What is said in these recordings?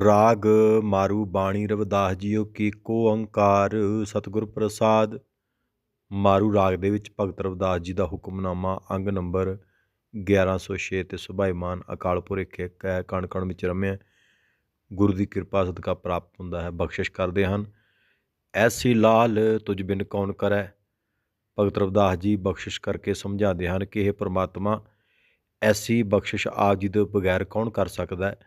ਰਾਗ ਮਾਰੂ ਬਾਣੀ ਰਵਿਦਾਸ ਜੀਓ ਕੀ ਕੋ ਓੰਕਾਰ ਸਤਿਗੁਰ ਪ੍ਰਸਾਦ। ਮਾਰੂ ਰਾਗ ਦੇ ਵਿੱਚ ਭਗਤ ਰਵਿਦਾਸ ਜੀ ਦਾ ਹੁਕਮਨਾਮਾ ਅੰਗ ਨੰਬਰ 1106 ਤੇ ਸੁਭਾਈਮਾਨ ਅਕਾਲ ਪੁਰਖ ਇੱਕ ਹੈ, ਕਣ ਕਣ ਵਿੱਚ ਰਮਿਆ। ਗੁਰੂ ਦੀ ਕਿਰਪਾ ਸਦਕਾ ਪ੍ਰਾਪਤ ਹੁੰਦਾ ਹੈ, ਬਖਸ਼ਿਸ਼ ਕਰਦੇ ਹਨ। ਐਸੀ ਲਾਲ ਤੁਝ ਬਿਨ ਕੌਣ ਕਰੈ? ਭਗਤ ਰਵਿਦਾਸ ਜੀ ਬਖਸ਼ਿਸ਼ ਕਰਕੇ ਸਮਝਾਉਂਦੇ ਹਨ ਕਿ ਇਹ ਪ੍ਰਮਾਤਮਾ, ਐਸੀ ਬਖਸ਼ਿਸ਼ ਆਪ ਜੀ ਦੇ ਬਗੈਰ ਕੌਣ ਕਰ ਸਕਦਾ ਹੈ?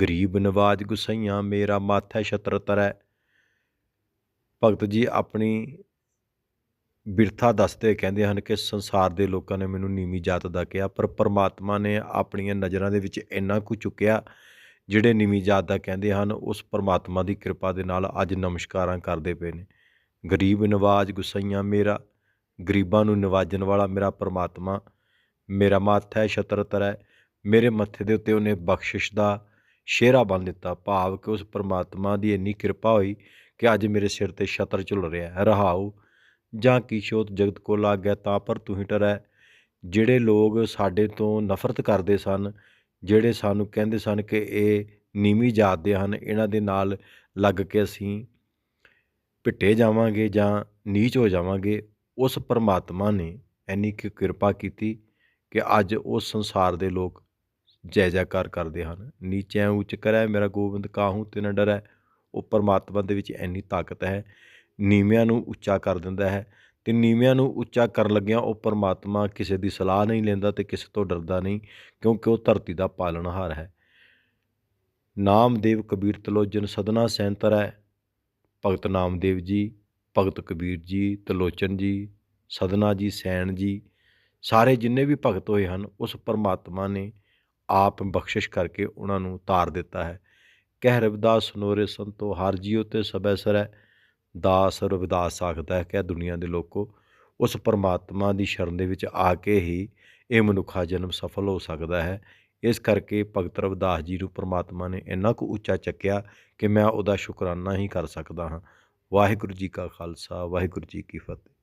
ਗਰੀਬ ਨਵਾਜ ਗੁਸਈਆਂ, ਮੇਰਾ ਮਾਥੈ ਛਤਰ ਤਰੈ। ਭਗਤ ਜੀ ਆਪਣੀ ਬਿਰਥਾ ਦੱਸਦੇ ਕਹਿੰਦੇ ਹਨ ਕਿ ਸੰਸਾਰ ਦੇ ਲੋਕਾਂ ਨੇ ਮੈਨੂੰ ਨੀਵੀਂ ਜਾਤ ਦਾ ਕਿਹਾ, ਪਰ ਪਰਮਾਤਮਾ ਨੇ ਆਪਣੀਆਂ ਨਜ਼ਰਾਂ ਦੇ ਵਿੱਚ ਇੰਨਾ ਕੁ ਚੁੱਕਿਆ, ਜਿਹੜੇ ਨੀਵੀਂ ਜਾਤ ਦਾ ਕਹਿੰਦੇ ਹਨ, ਉਸ ਪਰਮਾਤਮਾ ਦੀ ਕਿਰਪਾ ਦੇ ਨਾਲ ਅੱਜ ਨਮਸਕਾਰਾਂ ਕਰਦੇ ਪਏ ਨੇ। ਗਰੀਬ ਨਵਾਜ ਗੁਸਈਆਂ, ਮੇਰਾ, ਗਰੀਬਾਂ ਨੂੰ ਨਵਾਜਣ ਵਾਲਾ ਮੇਰਾ ਪਰਮਾਤਮਾ, ਮੇਰਾ ਮਾਥਾ ਹੈ ਛਤਰ ਤਰੈ। ਮੇਰੇ ਮੱਥੇ ਦੇ ਉੱਤੇ ਉਹਨੇ ਬਖਸ਼ਿਸ਼ ਦਾ ਸ਼ੇਰਾ ਬੰਨ ਦਿੱਤਾ। ਭਾਵ ਕਿ ਉਸ ਪਰਮਾਤਮਾ ਦੀ ਇੰਨੀ ਕਿਰਪਾ ਹੋਈ ਕਿ ਅੱਜ ਮੇਰੇ ਸਿਰ ਤੇ ਛਤਰ ਝੁਲ ਰਿਹਾ ਹੈ। ਰਹਾਉ, ਜਾਂ ਕੀ ਸ਼ੋਤ ਜਗਤ ਕੋ ਲੱਗ ਗਿਆ, ਤਾਂ ਪਰ ਤੂੰ ਹੀ ਟਰੈ ਜਿਹੜੇ ਲੋਕ ਸਾਡੇ ਤੋਂ ਨਫ਼ਰਤ ਕਰਦੇ ਸਨ, ਜਿਹੜੇ ਸਾਨੂੰ ਕਹਿੰਦੇ ਸਨ ਕਿ ਇਹ ਨੀਵੀਂ ਜਾਤ ਦੇ ਹਨ, ਇਹਨਾਂ ਦੇ ਨਾਲ ਲੱਗ ਕੇ ਅਸੀਂ ਪਿੱਟੇ ਜਾਵਾਂਗੇ ਜਾਂ ਨੀਚ ਹੋ ਜਾਵਾਂਗੇ, ਉਸ ਪਰਮਾਤਮਾ ਨੇ ਇੰਨੀ ਕਿ ਕਿਰਪਾ ਕੀਤੀ ਕਿ ਅੱਜ ਉਸ ਸੰਸਾਰ ਦੇ ਲੋਕ ਜੈ ਜੈਕਾਰ ਕਰਦੇ ਹਨ। ਨੀਚੇ ਉੱਚ ਕਰੈ ਮੇਰਾ ਗੋਬਿੰਦ ਕਾਹੂ ਤਿਨ ਡਰੈ ਉਹ ਪਰਮਾਤਮਾ ਦੇ ਵਿੱਚ ਇੰਨੀ ਤਾਕਤ ਹੈ, ਨੀਵਿਆਂ ਨੂੰ ਉੱਚਾ ਕਰ ਦਿੰਦਾ ਹੈ ਤੇ ਨੀਵਿਆਂ ਨੂੰ ਉੱਚਾ ਕਰਨ ਲੱਗਿਆਂ ਉਹ ਪਰਮਾਤਮਾ ਕਿਸੇ ਦੀ ਸਲਾਹ ਨਹੀਂ ਲੈਂਦਾ ਤੇ ਕਿਸੇ ਤੋਂ ਡਰਦਾ ਨਹੀਂ, ਕਿਉਂਕਿ ਉਹ ਧਰਤੀ ਦਾ ਪਾਲਣਹਾਰ ਹੈ। ਨਾਮਦੇਵ ਕਬੀਰ ਤਲੋਚਨ ਸਦਨਾ ਸੈਂਤਰ ਹੈ। ਭਗਤ ਨਾਮਦੇਵ ਜੀ, ਭਗਤ ਕਬੀਰ ਜੀ, ਤਲੋਚਨ ਜੀ, ਸਦਨਾ ਜੀ, ਸੈਣ ਜੀ, ਸਾਰੇ ਜਿੰਨੇ ਵੀ ਭਗਤ ਹੋਏ ਹਨ, ਉਸ ਪਰਮਾਤਮਾ ਨੇ ਆਪ ਬਖਸ਼ਿਸ਼ ਕਰਕੇ ਉਹਨਾਂ ਨੂੰ ਤਾਰ ਦਿੱਤਾ ਹੈ। ਕਹਿ ਰਵਿਦਾਸ, ਸੁਨੋਰੇ ਸੰਤੋ, ਹਰ ਜੀਉ ਤੇ ਸਭੈ ਸਰੈ। ਦਾਸ ਰਵਿਦਾਸ ਆਖਦਾ ਹੈ ਕਿ ਦੁਨੀਆ ਦੇ ਲੋਕੋ, ਉਸ ਪਰਮਾਤਮਾ ਦੀ ਸ਼ਰਨ ਦੇ ਵਿੱਚ ਆ ਕੇ ਹੀ ਇਹ ਮਨੁੱਖਾ ਜਨਮ ਸਫਲ ਹੋ ਸਕਦਾ ਹੈ। ਇਸ ਕਰਕੇ ਭਗਤ ਰਵਿਦਾਸ ਜੀ ਨੂੰ ਪਰਮਾਤਮਾ ਨੇ ਇੰਨਾ ਕੁ ਉੱਚਾ ਚੱਕਿਆ ਕਿ ਮੈਂ ਉਹਦਾ ਸ਼ੁਕਰਾਨਾ ਹੀ ਕਰ ਸਕਦਾ ਹਾਂ। ਵਾਹਿਗੁਰੂ ਜੀ ਕਾ ਖਾਲਸਾ, ਵਾਹਿਗੁਰੂ ਜੀ ਕੀ ਫਤਿਹ।